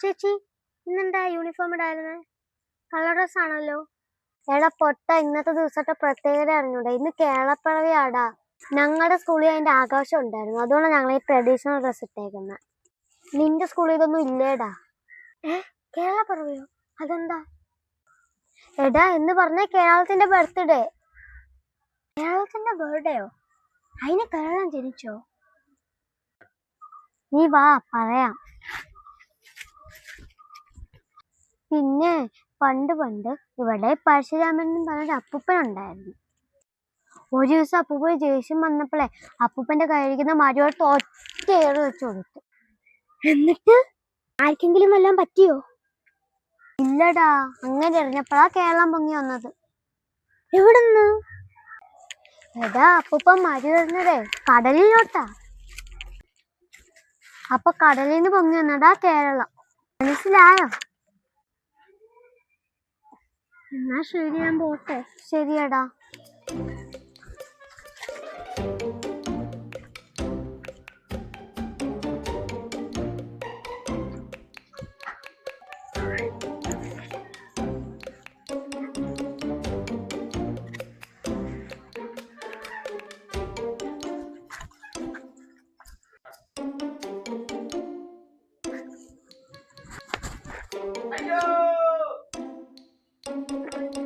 ചേച്ചി ഇന്നെന്താ uniform ഇടായിരുന്നേ? Colour dress ആണല്ലോ. എടാ പൊട്ട ഇന്നത്തെ ദിവസത്തെ പ്രത്യേകത അറിഞ്ഞൂടെ? ഇന്ന് കേരളപ്പിറവിയാടാ ഞങ്ങളുടെ സ്കൂളിൽ അതിന്റെ ആഘോഷം ഉണ്ടായിരുന്നു. അതുകൊണ്ട് ഞങ്ങൾ ഈ ട്രഡീഷണൽ ഡ്രസ് ഇട്ടേക്കുന്നത് നിന്റെ സ്കൂളിൽ ഇതൊന്നും ഇല്ലേടാ. ഏ? കേരളപ്പിറവിയോ? അതെന്താ? എടാ എന്ന് പറഞ്ഞ കേരളത്തിന്റെ ബർത്ത്ഡേ കേരളത്തിന്റെ ബർത്ത്ഡേയോ അതിന് കേരളം ജനിച്ചോ? നീ വാ പറയാം. പിന്നെ പണ്ട് പണ്ട് ഇവിടെ പരശുരാമൻ എന്ന് പറഞ്ഞൊരു അപ്പൂപ്പൻ ഉണ്ടായിരുന്നു. ഒരു ദിവസം അപ്പൂപ്പൻ ദേഷ്യം വന്നപ്പോഴേ അപ്പൂപ്പന്റെ കയ്യിരിക്കുന്ന മരുവായിട്ട് ഒറ്റ ഏറ് വെച്ച് കൊടുത്തു. എന്നിട്ട്? ആർക്കെങ്കിലും വല്ലതും പറ്റിയോ? ഇല്ലടാ അങ്ങനെ എറിഞ്ഞപ്പോഴാ കേരളം പൊങ്ങി വന്നത്. എവിടുന്ന്? എടാ അപ്പൂപ്പൻ മരു എറിഞ്ഞതേ കടലിലോട്ടാ. അപ്പൊ കടലിൽ നിന്ന് പൊങ്ങി വന്നതാ കേരളം. മനസ്സിലായോ? എന്നാ ശരി ഞാൻ പോട്ടെ ശരിയടാ Hello. thank you